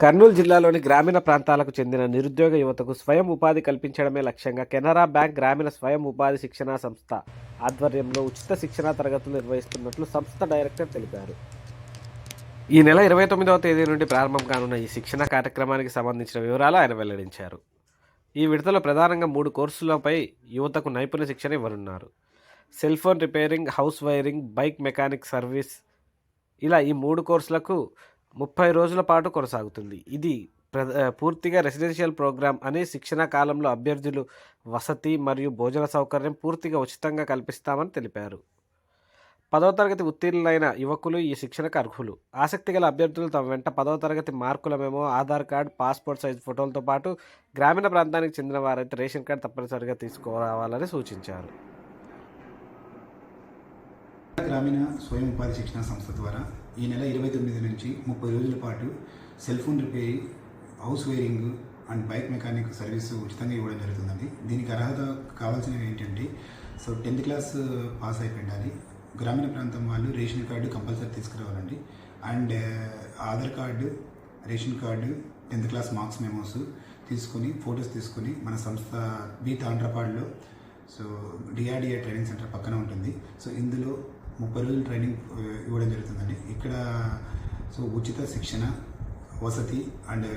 కర్నూలు జిల్లాలోని గ్రామీణ ప్రాంతాలకు చెందిన నిరుద్యోగ యువతకు స్వయం ఉపాధి కల్పించడమే లక్ష్యంగా కెనరా బ్యాంక్ గ్రామీణ స్వయం ఉపాధి శిక్షణా సంస్థ ఆధ్వర్యంలో ఉచిత శిక్షణా తరగతులు నిర్వహిస్తున్నట్లు సంస్థ డైరెక్టర్ తెలిపారు. ఈ నెల ఇరవై తొమ్మిదవ తేదీ నుండి ప్రారంభం కానున్న ఈ శిక్షణ కార్యక్రమానికి సంబంధించిన వివరాలు ఆయన వెల్లడించారు. ఈ విడతలో ప్రధానంగా మూడు కోర్సులపై యువతకు నైపుణ్య శిక్షణ ఇవ్వనున్నారు. Cell phone repairing house wiring bike mechanic service ఇలా ఈ మూడు కోర్సులకు ముప్పై రోజుల పాటు కొనసాగుతుంది. ఇది ప్ర పూర్తిగా రెసిడెన్షియల్ ప్రోగ్రామ్ అని శిక్షణ కాలంలో అభ్యర్థులు వసతి మరియు భోజన సౌకర్యం పూర్తిగా ఉచితంగా కల్పిస్తామని తెలిపారు. పదవ తరగతి ఉత్తీర్ణులైన యువకులు ఈ శిక్షణకు అర్హులు. ఆసక్తి గల అభ్యర్థులు తమ వెంట పదవ తరగతి మార్కుల memo Aadhaar card passport size ఫోటోలతో పాటు గ్రామీణ ప్రాంతానికి చెందిన వారైతే రేషన్ కార్డు తప్పనిసరిగా తీసుకురావాలని సూచించారు. గ్రామీణ స్వయం ఉపాధి శిక్షణ సంస్థ ద్వారా ఈ నెల ఇరవై తొమ్మిది నుంచి ముప్పై రోజుల పాటు cell phone repair house wiring and bike mechanic service ఉచితంగా ఇవ్వడం జరుగుతుందండి. దీనికి అర్హత కావాల్సినవి ఏంటంటే సో టెన్త్ క్లాస్ పాస్ అయిపోయి ఉండాలి గ్రామీణ ప్రాంతం వాళ్ళు ration card compulsory తీసుకురావాలండి. And Aadhaar card ration card tenth class marks memos తీసుకొని ఫొటోస్ తీసుకొని మన సంస్థ బీ తాండ్రపాడులో సో డిఆర్డిఏ ట్రైనింగ్ సెంటర్ పక్కన ఉంటుంది. సో ఇందులో ముప్పై రోజుల ట్రైనింగ్ ఇవ్వడం జరుగుతుందండి. ఇక్కడ సో ఉచిత శిక్షణ వసతి అండ్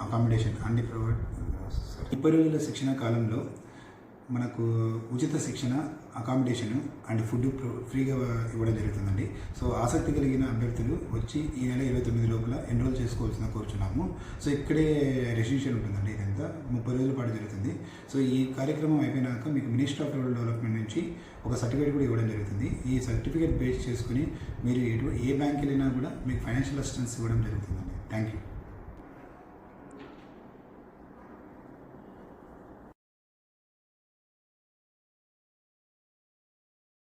అకామిడేషన్ అన్ని ప్రొవైడ్ ముప్పై రోజుల శిక్షణ కాలంలో మనకు ఉచిత శిక్షణ అకామిడేషన్ అండ్ ఫుడ్ ఫ్రీగా ఇవ్వడం జరుగుతుందండి. సో ఆసక్తి కలిగిన అభ్యర్థులు వచ్చి ఈ నెల ఇరవై తొమ్మిది లోపల ఎన్రోల్ చేసుకోవాల్సిన కోరుచున్నాము. సో ఇక్కడే రెసిడెన్షియల్ ఉంటుందండి ఇదంతా. ముప్పై రోజుల పాటు జరుగుతుంది. సో ఈ కార్యక్రమం అయిపోయినాక మీకు మినిస్టర్ ఆఫ్ రూరల్ డెవలప్మెంట్ నుంచి ఒక సర్టిఫికేట్ కూడా ఇవ్వడం జరుగుతుంది. ఈ సర్టిఫికేట్ బేస్ చేసుకుని మీరు ఎటు ఏ బ్యాంక్ వెళ్ళినా కూడా మీకు ఫైనాన్షియల్ అసిస్టెన్స్ ఇవ్వడం జరుగుతుందండి. Thank you